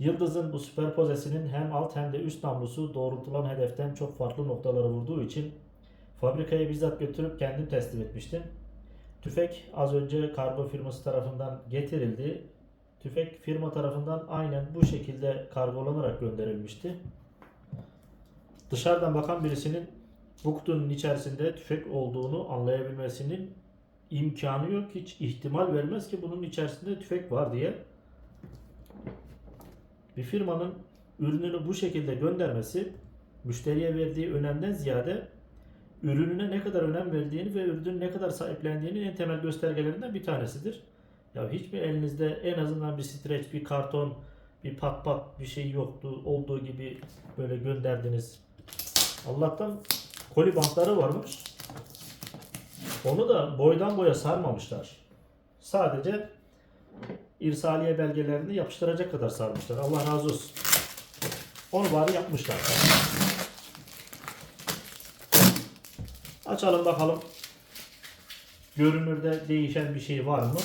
Yıldız'ın bu süperpozesinin hem alt hem de üst namlusu doğrultulan hedeften çok farklı noktalara vurduğu için fabrikaya bizzat götürüp kendim teslim etmiştim. Tüfek az önce kargo firması tarafından getirildi. Tüfek firma tarafından aynen bu şekilde kargolanarak gönderilmişti. Dışarıdan bakan birisinin bu kutunun içerisinde tüfek olduğunu anlayabilmesinin imkanı yok. Hiç ihtimal vermez ki bunun içerisinde tüfek var diye. Bir firmanın ürününü bu şekilde göndermesi müşteriye verdiği önemden ziyade ürününe ne kadar önem verdiğini ve ürünün ne kadar sahiplendiğinin en temel göstergelerinden bir tanesidir. Ya hiç mi elinizde en azından bir streç, bir karton, bir pat pat bir şey yoktu olduğu gibi böyle gönderdiniz. Allah'tan koli bantları varmış. Onu da boydan boya sarmamışlar. Sadece irsaliye belgelerini yapıştıracak kadar sarmışlar. Allah razı olsun. Onu bari yapmışlar. Açalım bakalım. Görünürde değişen bir şey var mı?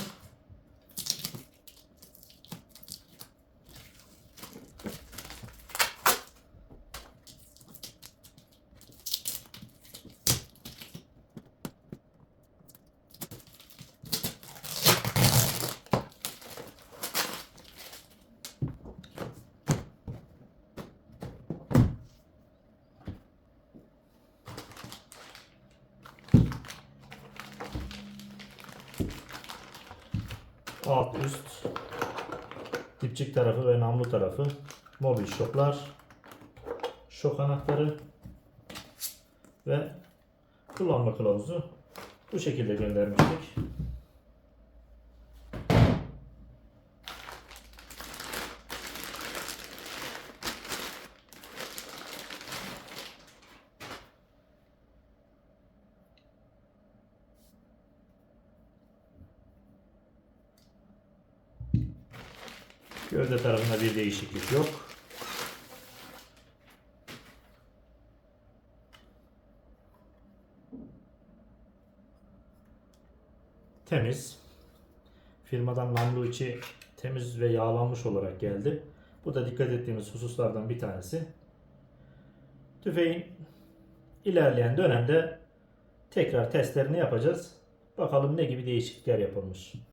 Alt üst dipçik tarafı ve namlu tarafı mobil şoklar şok anahtarı ve kullanma kılavuzu bu şekilde göndermiştik. Gövde tarafında bir değişiklik yok. Temiz. Firmadan içi temiz ve yağlanmış olarak geldi. Bu da dikkat ettiğimiz hususlardan bir tanesi. Tüfeğin ilerleyen dönemde tekrar testlerini yapacağız. Bakalım ne gibi değişiklikler yapılmış.